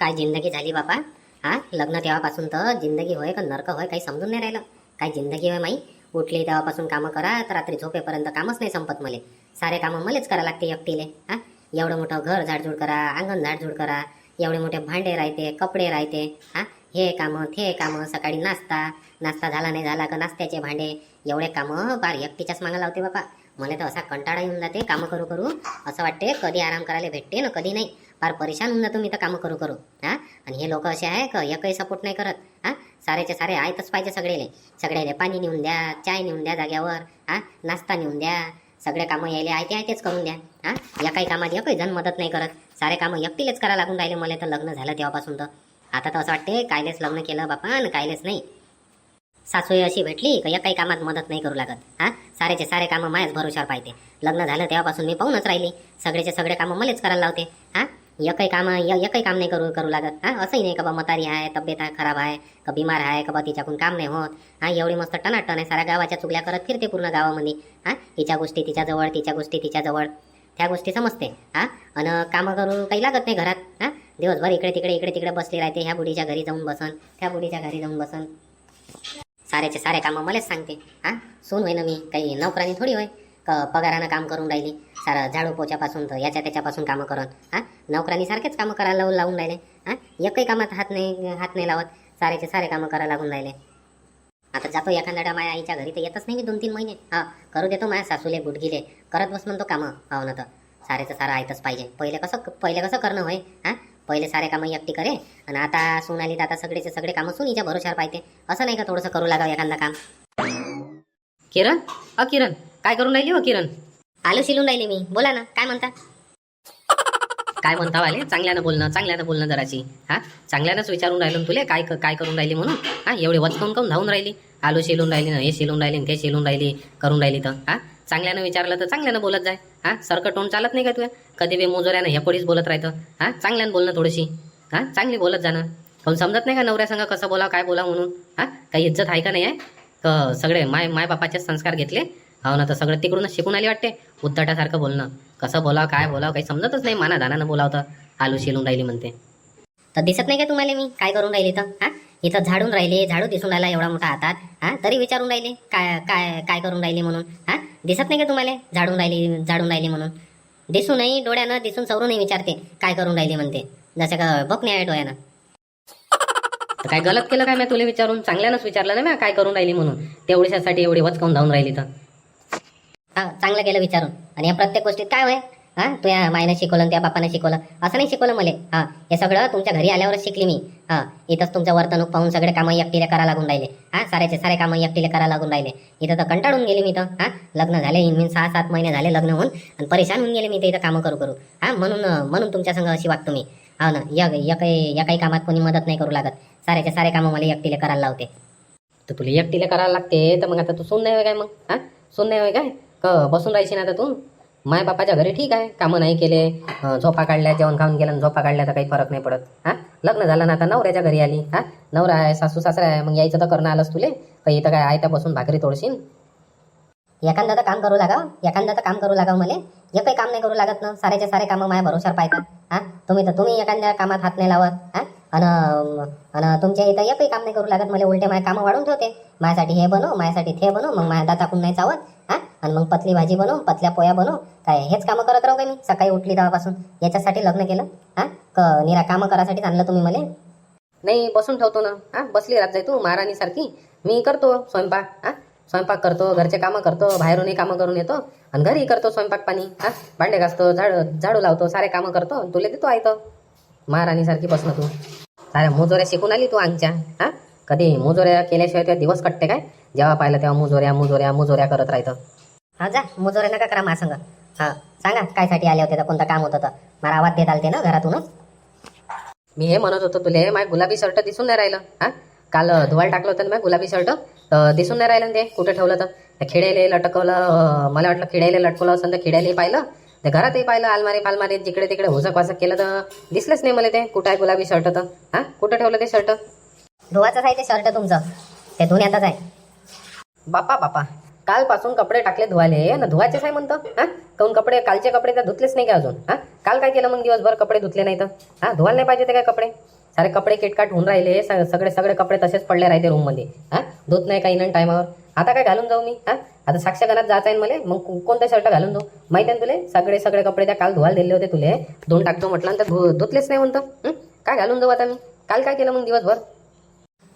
काय जिंदगी झाली बापा? हा? लग्न तेव्हापासून तर जिंदगी होय का नरक होय काही समजून नाही राहिलं. काय जिंदगी होय माई? उठली तेव्हापासून कामं करा तर रात्री झोपेपर्यंत कामच नाही संपत मले. सारे कामं मलेच करा लागते एकटीले हा? एवढं मोठं घर झाडझूड करा अंगण झाडझूड करा एवढे मोठे भांडे राहते कपडे राहते हा? हे कामं ते कामं सकाळी नाश्ता. नाश्ता झाला नाही झाला का नाश्त्याचे भांडे? एवढे कामं बार एकटीच्याच मागं लावते बापा. मला तर असा कंटाळा येऊन जाते कामं करू करू. असं वाटते कधी आराम करायला भेटते ना कधी नाही. फार परेशान होऊन जातो मी तर कामं करू करू. हा? आणि हे लोक असे आहे का एकही सपोर्ट नाही करत. हा? सारेचे सारे आहेतच पाहिजे सगळेले. सगळेले पाणी नेऊन द्या चाय नेऊन द्या जाग्यावर. हा? नाश्ता नेऊन द्या. सगळे कामं यायले आहे ते आहे तेच करून द्या. हा? एकाही कामात एकही जण मदत नाही करत. सारे कामं एकटीलेच करा लागून राहिले मला तर लग्न झालं तेव्हापासून तर. आता तर असं वाटते कायलेच लग्न केलं बापा आणि कायलेच नाही. सासूही अशी भेटली का एकाही कामात मदत नाही करू लागत. हा? सारेचे सारे कामं मायाच भरोशावर पाहिजे लग्न झालं तेव्हापासून मी पाहूनच राहिली. सगळेचे सगळे कामं मलाच करायला लावते. हा? एकही काम एकही काम नाही करू करू लागत। हा असंही नाही का बा मतारी आहे तब्येत आहे खराब आहे का बिमार आहे का बा तिच्याकडून काम नाही होत। हा एवढी मस्त टनाटन आहे साऱ्या गावाच्या चुगल्या करत फिरते पूर्ण गावामध्ये। हा तिच्या गोष्टी तिच्याजवळ तिच्या गोष्टी तिच्याजवळ त्या गोष्टी समजते हा आणि कामं करू काही लागत नाही घरात। हा दिवसभर इकडे तिकडे इकडे तिकडे बसली राहते ह्या बुढीच्या घरी जाऊन बसन त्या बुढीच्या घरी जाऊन बसन। सारेचे सारे कामं मलाच सांगते हा सून होय ना मी काही नोकरानी थोडी होय। क पगारानं काम करून राहिली. सारं झाडू पोछापासून तर याच्या त्याच्यापासून कामं करून हा? नोकरांनी सारखेच कामं करायला लावून लावून राहिले. हा? एकही कामात हात नाही हात नाही लावत. सारेचे सारे कामं करायला लागून राहिले. आता जातो एखाद्या माझ्या आईच्या घरी तर येतच नाही मी दोन तीन महिने. हा करू देतो माझ्या सासूले गुडगिले करत बस म्हणतो कामं हो ना तर. सारेचं सारं ऐकतच पाहिजे. पहिले कसं पहिले कसं करणं होय? हा? पहिले सारे कामं एकटी करे आणि आता सून आली तर आता सगळेचे सगळे कामं सुनीच्या भरोशावर पाहिजे असं नाही का थोडंसं करू लागावं एखादा काम? किरण? अ किरण. काय करून राहिली हो किरण? आलू शिलून राहिली मी. बोला ना काय म्हणता? काय म्हणता वाले? चांगल्यानं बोलणं चांगल्यानं बोलणं जराची हा? चांगल्यानंच विचारून राहिलो तुले काय काय करून राहिली म्हणून? हा? एवढे वचकून काऊन धावून राहिली? आलू शिलून राहिली ना हे शिलून राहिली ते शिलून राहिली करून राहिली तर. हा? चांगल्यानं विचारलं तर चांगल्यानं बोलत जाय. हा? सरकट तोंड चालत नाही का तुला कधी बी मोजोऱ्यानं हे पडीच बोलत राहतं. हा? चांगल्यानं बोलणं थोडीशी. हा? चांगली बोलत जाणं. काऊन समजत नाही का नवऱ्यासंग कसं बोला काय बोला म्हणून? हा? काही इज्जत आहे का नाही आहे? सगळे माय माय बापाचे संस्कार घेतले. हो ना तर सगळं तिकडूनच शिकून आली वाटते. उद्धटासारखं बोलणं. कसं बोलावं काय बोलावं काही समजतच नाही माना दानानं बोलावतं तर. आलू शिलून राहिली म्हणते. तर दिसत नाही का तुम्हाला मी? काय करून राहिली तर? हां? इथं झाडून राहिले झाडू दिसून राहिला एवढा मोठा हातात. हा? तरी विचारून राहिले काय काय काय करून राहिली म्हणून? हा? दिसत नाही का तुम्हाला? झाडून राहिली झाडून राहिली म्हणून. दिसूनही डोळ्यानं दिसून सवरूनही विचारते काय करून राहिली म्हणते. जसं का बघ नाही आहे डोळ्यानं. काय गलत केलं काय मी तुला विचारून? चांगल्यानंच विचारलं ना काय करून राहिली म्हणून. तेवढ्यासाठी एवढी वचकावून धावून राहिली तर. चांगलं केलं विचारून. आणि या प्रत्येक गोष्टीत काय होय? हा तू या मायनं शिकवलं त्या बापानं शिकवलं. असं नाही शिकवलं मला. हा हे सगळं तुमच्या घरी आल्यावरच शिकली मी. हा इथंच तुमचं वर्तणूक पाहून सगळे कामं एकटीले करा लागून राहिले. हा साऱ्याचे सारे कामं एकटीले करा लागून राहिले. इथं तर कंटाळून गेले मी तर. हा लग्न झाले इन सहा सात महिने झाले लग्न होऊन आणि परेशान होऊन गेले मी तर इथं कामं करू करू. हा म्हणून म्हणून तुमच्या संग अशी वागतो मी. हा ना या काही या काही कामात कोणी मदत नाही करू लागत. साऱ्याचे सारे कामं मला एकटीले करायला लावते. तर तुला एकटीला करायला लागते तर मग आता तू सून नाही काय मग? हा? सून नाही काय? क बसून राहायची ना आता तू? माय बापाच्या घरी ठीक आहे कामं नाही केले झोपा काढल्या जेवण खाऊन गेलं झोपा काढल्या तर काही फरक नाही पडत. हा? लग्न झालं ना आता नवऱ्याच्या घरी आली. हा? नवरा आहे सासू सासरा आहे मग यायचं तर करणं आलंच तुले. काही इथं काय आहे त्या बसून भाकरी तोडशील? एखादा तर काम करू लागाव एखादा तर काम करू लागाव मला. एकही काम नाही करू लागत ना सारेचे सारे कामं माझ्या भरोशावर पाहतात. हा? तुम्ही तर तुम्ही एखाद्या कामात हात नाही लावत. हा? अन तुमच्या इथं एकही काम नाही करू लागत मला उलटे माझे कामं वाढून ठेवते. माझ्यासाठी हे बनव माझ्यासाठी ते बनव मग माझ्या दाताकून नाही चावत. हा? आणि मग पतली भाजी बनव पतल्या पोया बनव. काय हेच कामं करत राहू काय मी? सकाळी उठली तेव्हापासून. याच्यासाठी लग्न केलं. हा? क निरा कामं करासाठी आणलं तुम्ही मला. नाही बसून ठेवतो ना. हा? बसली राहत जाय तू महाराणी सारखी. मी करतो स्वयंपाक. हा? स्वयंपाक करतो घरचे कामं करतो बाहेरूनही कामं करून येतो. आणि घरी करतो स्वयंपाक पाणी. हा? भांडे घासतो झाडू झाडू लावतो सारे कामं करतो. तुला देतो आहे महाराणी सारखी बसणं तू. साऱ्या मोजोऱ्या शिकून आली तू आमच्या हा? कधी मुजोऱ्या केल्याशिवाय तेव्हा दिवस कटते काय? जेव्हा पाहिलं तेव्हा मुजोऱ्या मुजोऱ्या मुजोऱ्या करत राहतं. हा जा. मुजोरे नका करा मा सांगा हा सांगा कायसाठी आले होते तर कोणतं काम होतं तर? मला आवाज देत आलते ना घरातूनच. मी हे म्हणत होतो तुले माझ्या गुलाबी शर्ट दिसून नाही राहिलं. हा? काल धुवायला टाकलं होतं ना माझ्या गुलाबी शर्ट. तर दिसून नाही राहिलं ना ते कुठे ठेवलं तर? त्या खिड्याले लटकवलं मला वाटलं खिड्याले लटकवलं असं तर खिड्याले पाहिलं. तर घरातही पाहिलं अलमारी पालमारी जिकडे तिकडे हुसक वासक केलं तर दिसलंच नाही मला ते कुठं आहे गुलाबी शर्ट तर? हा? कुठं ठेवलं ते शर्ट? धुवाचंच आहे ते शर्ट तुमचं. ते धुण्यातच आहे. बापा बापा. कालपासून कपडे टाकले धुवाले ना धुवायचेच आहे म्हणतं हा? काऊन कपडे कालचे कपडे तर धुतलेच नाही का अजून हा? काल काय केलं मग दिवसभर कपडे धुतले नाही तर हा धुवायला नाही पाहिजे ते काय कपडे? सारे कपडे किटकाट होऊन राहिले सगळे सगळे कपडे तसेच पडले राहते रूममध्ये हा? धुत नाही काही नाही टायमावर. आता काय घालून जाऊ मी हा? आता साक्षगणात जायचं आहे मला मग कोणता कोणते शर्ट घालून जाऊ? माहिती आहे ना तुले? सगळे सगळे कपडे त्या काल धुवायला दिले होते तुले. दोन टाकतो म्हटलं तर धु धुतलेच नाही म्हणतं काय घालून जाऊ आता मी? काल काय केलं मग दिवसभर?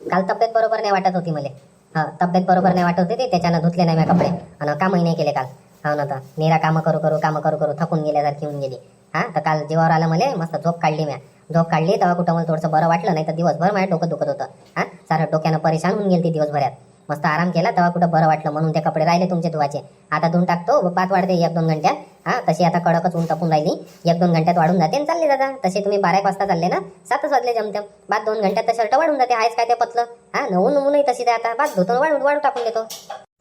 काल तब्येत बरोबर नाही वाटत होती मला. हा तब्येत बरोबर नाही वाटत होती ते त्याच्यानं धुतले नाही मी कपडे. आणि कामही नाही केले काल. हो ना तर निरा कामं करू करू कामं करू करू थकून गेल्यासारखी होऊन गेली. हा तर काल जीवावर आलं मला मस्त झोप काढली म्या. झोप काढली तेव्हा कुठं मला थोडंसं बरं वाटलं नाही तर दिवसभर माझ्या डोकं दुखत होतं. हा सारं डोक्यानं परेशान होऊन गेली ती दिवसभरात. मस्त आराम केला तेव्हा कुठं बरं वाटलं म्हणून ते कपडे राहिले तुमचे धुवाचे आता धुवून टाकतो पाच वाढते एक दोन घंट्यात. हा तशी आता कडकच ऊन तापून राहिली. एक दोन घंट्यात वाढून जाते आणि चालले दादा. तसे तुम्ही बारा एक वाजता चालले ना सातच वाजले जमजम बाद दोन घंट्यात तर शर्ट वाढून जाते आहेच काय ते पतलं. हा नऊ नऊ नाही तशी ते आता. बाद धुतो वाढून वाढू टाकून देतो.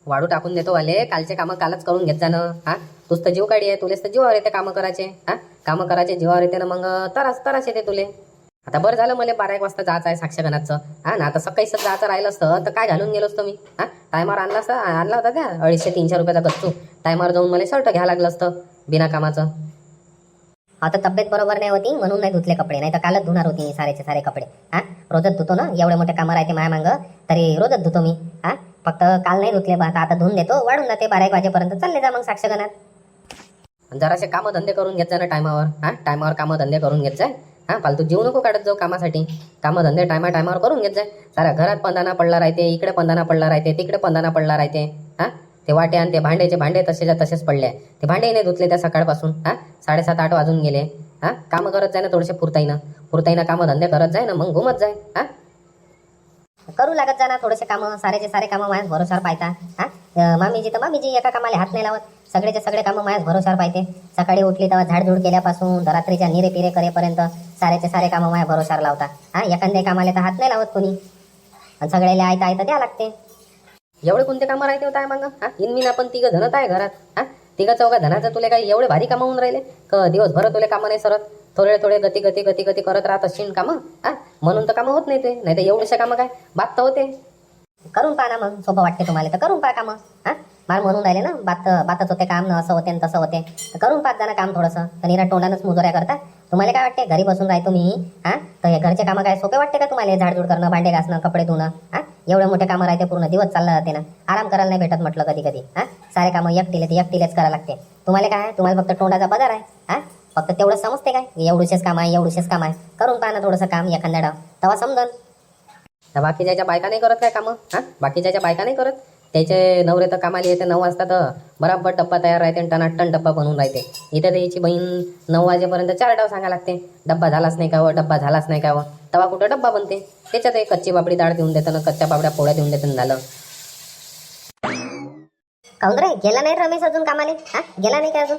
वाढू टाकून देतो वाले. कालचे कामं कालच करून घेत जाणं. हा तूच तर जीव काढी आहे तुलेच तर जीवावर येते कामं करायचे. हा कामं करायचे जीवावर येते ना मग तरास तरास येते तुले. आता बरं झालं मला बारा एक वाजता जायचं आहे साक्षगणाचं हा ना आता सकाळी सर जायचं राहिलं असतं तर काय घालून गेलो असतो मी? हा टायमावर आणला असता आणला होता त्या अडीचशे तीनशे रुपयाचा गच्चू. टायमावर जाऊन मला शर्ट घ्यायला लागलं असतं. बिना कामाचं. आता तब्येत बरोबर नाही होती म्हणून नाही धुतले कपडे. नाही तर कालच धुणार होती मी सारेचे सारे कपडे. हा? रोजच धुतो ना? एवढे मोठे कामं राहते माया मागं तरी रोजच धुतो मी. हा? फक्त काल नाही धुतले बा आता आता धुवून देतो वाढून जाते बारा एक वाजेपर्यंत. चालले जा मग साक्षगणात. जरासे कामं धंदे करून घेत जा ना टायमावर. हा? टायमावर कामं धंदे करून घेत जाय हा? फालतू जीव नको काढत जाऊ कामासाठी. कामं धंदे टायमा टायमावर करून घेत जाय सारा घरात पंधाना पडला राहते इकडे पंधाना पडला राहते तिकडे पंधाना पडला राहते. हा? ते वाटे आणि ते भांड्याचे भांडे तसेच्या तसेच पडले ते भांडेही नाही धुतले त्या सकाळपासून हा? साडेसात आठ वाजून गेले हा? कामं करत जाय ना थोडेसे फुरताईनं पुरताईनं कामं धंदे करत जाय ना मग घुमत जाय हा? करू लागत जा ना थोडेसे कामं सारेचे सारे कामं माझ्याच भरोशावर पाहता हा? मामीजी तर मामीजी एका कामाला हात नाही लावत. सगळेचे सगळे कामं माझ्याच भरोशावर पाहते. सकाळी उठली तेव्हा झाडझूड केल्यापासून रात्रीच्या निरे पिरे करेपर्यंत सारेचे सारे कामं माझ्या भरोशावर लावता. हा? एखाद्या कामाला तर हात नाही लावत कोणी. आणि सगळ्याला आयता आयता द्या लागते. एवढे कोणते कामं राहते होता मग हा? इनमिन आपण तिघं धनत आहे घरात. हा? तिघं चौघा धनाचं तुले काही एवढे भारी कामं होऊन राहिले? क दिवसभर तुले कामं नाही सरत. थोडे थोडे गती गती गती गती करत राहत असशील कामं? हा? म्हणून तर कामं होत नाही ते. नाही तर एवढेशा कामं काय? बात तर होते. करून पहा ना मग. सोपं वाटते तुम्हाला तर करून पहा कामं. हा? मला म्हणून राहिले ना बात बातच होते काम न असं होते तसं होते. तर करून पाहत जाणं काम थोडंसं. तर निरा तोंडानंच मुजोऱ्या करता. तुम्हाला काय वाटते? घरी बसून राहतो मी. हा? तर हे घरचे कामं काय सोपे वाटते का तुम्हाला? झाडझूड करणं भांडे घासणं कपडे धुणं. हा? एवढं मोठे कामं राहते पूर्ण दिवस चालला जाते ना. आराम करायला नाही भेटत म्हटलं कधी कधी. हा? सारे कामं एकटीले ते एकटीलेच करायला लागते. तुम्हाला काय? तुम्हाला फक्त तोंडाचा पगार आहे. हा? फक्त तेवढं समजते काय? एवढूशेच काम आहे एवढूशेच काम आहे. करून पाहा ना थोडंसं काम एखाद्या डाव तेव्हा समजन. त्या बाकीच्या बायका नाही करत काय कामं? हा? बाकीच्या बायका नाही करत? त्याचे नवरे तर कामाला येते नऊ वाजता तर बराबर डब्बा तयार राहते आणि टनाटन डब्बा बनवून राहते. इथे तर हिची बहीण नऊ वाजेपर्यंत चार डाव सांगा लागते. डब्बा झालाच नाही का व डब्बा झालाच नाही का व तेव्हा कुठं डब्बा बनते? त्याच्यात एक कच्ची पापडी डाळ देऊन देतं ना कच्च्या पापड्या पोळ्या देऊन देतं झालं. काऊन रे? गेला नाही रमेश अजून कामाले? हा? गेला नाही का अजून?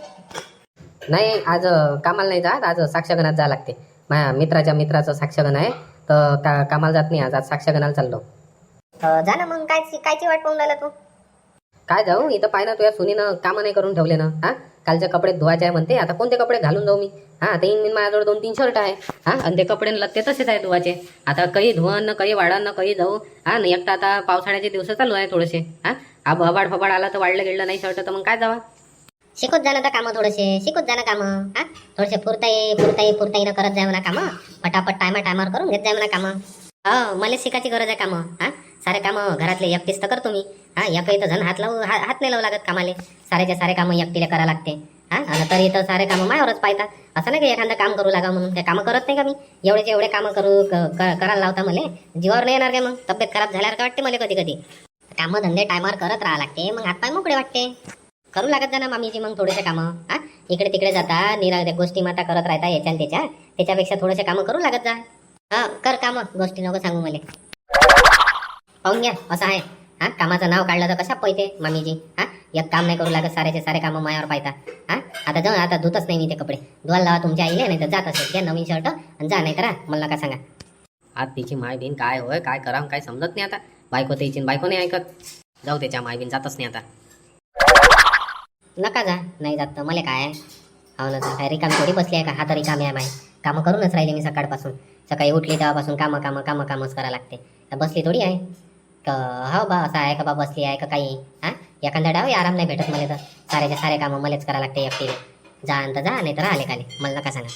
नाही आज कामाला नाही जात. आज साक्षगणात जा लागते. माझ्या मित्राच्या मित्राचं साक्षगण आहे. तर का कामाला जात नाही आज. आज साक्षगणाला चाललो. जा ना मग. काय कायची वाट पाहून राहिला तू? काय जाऊ इथं पाय ना तुझ्या सुनीनं कामं नाही करून ठेवले ना. हा? कालचे कपडे धुवायचे आहे म्हणते आता कोणते कपडे घालून जाऊ मी? हा ते इन माझ्याजवळ दोन तीन शर्ट आहे. हा आणि ते कपडे न लत्ते तसेच आहे धुवाचे आता काही धुवन न काही वाढन न काही जाऊ. हा न एकटा आता पावसाळ्याचे दिवस चालू आहे थोडेसे. हा? आब हबाड फबाड आला तर वाढलं गेलं नाही शर्ट तर मग काय जावा? शिकत जाणं तर कामं थोडेसे. शिकत जाणं कामं. हा? थोडेसे फुरताई फुरताई फुरताईनं करत जाय म्हणा कामं. पटापट टायमा टायमावर करून घेत जाय म्हणा कामं. हो मला शिकायची गरज आहे कामं. हा? सारे कामं घरातले एकटीच तर करतो मी. हा एकही तर झन हात लावू हा- हात नाही लावू लागत कामाले. सारेचे सारे कामं एकटीला करावं लागते. हा आणि तरी तर सारे कामं मायावरच पाहता. असं नाही की एखादं काम करू लागा म्हणून? ते कामं करत नाही का मी? एवढेचे एवढे कामं करू करायला लावता मला जीवावर नाही येणार काय मग? तब्येत खराब झाल्यावर काय वाटते मला कधी कधी. कामं धंदे टायमावर करत राहा लागते मग हातपाय मोकळे वाटते. करू लागत जा ना मामीची मग थोडेसे कामं हा? इकडे तिकडे जाता निरा गोष्टी माता करत राहता याच्या त्याच्या. त्याच्यापेक्षा थोडेसे कामं करू लागत जा. हा कर कामं. गोष्टी नको सांगू मला. पाहून घ्या असं आहे. हा कामाचं नाव काढलं तर कशा पैते मामीजी? हा एक काम नाही करू लागत सारेचे सारे कामं मायावर पाहता. हा आता जाऊ आता धुतच नाही मी ते कपडे. धुवायला लावा तुमच्या आईले नाही तर जात असेल घ्या नवीन शर्ट आणि जा नाही तर मला नका सांगा. आज तिची माय बीन काय होय काय करावं काय समजत नाही आता. बायको त्याची बायको नाही ऐकत. जाऊ त्याच्या माय बीन जातच नाही आता. नका जा नाही जात तर मला काय? हो ना काय रिकामी थोडी बसली आहे का? हा तर रिकामी आहे माय कामं करूनच राहिले मी सकाळपासून. सकाळी उठली तेव्हापासून कामं कामं कामं कामच करावं लागते. तर बसली थोडी आहे. का हो बा असं आहे का बा बसली आहे का काही? हा? एखाद्या डाव आराम नाही भेटत मला तर. सारेच्या सारे कामं मलाच करायला लागते एकटीने जा आणि तर जा नाही तर आले काले मला नका सांगा.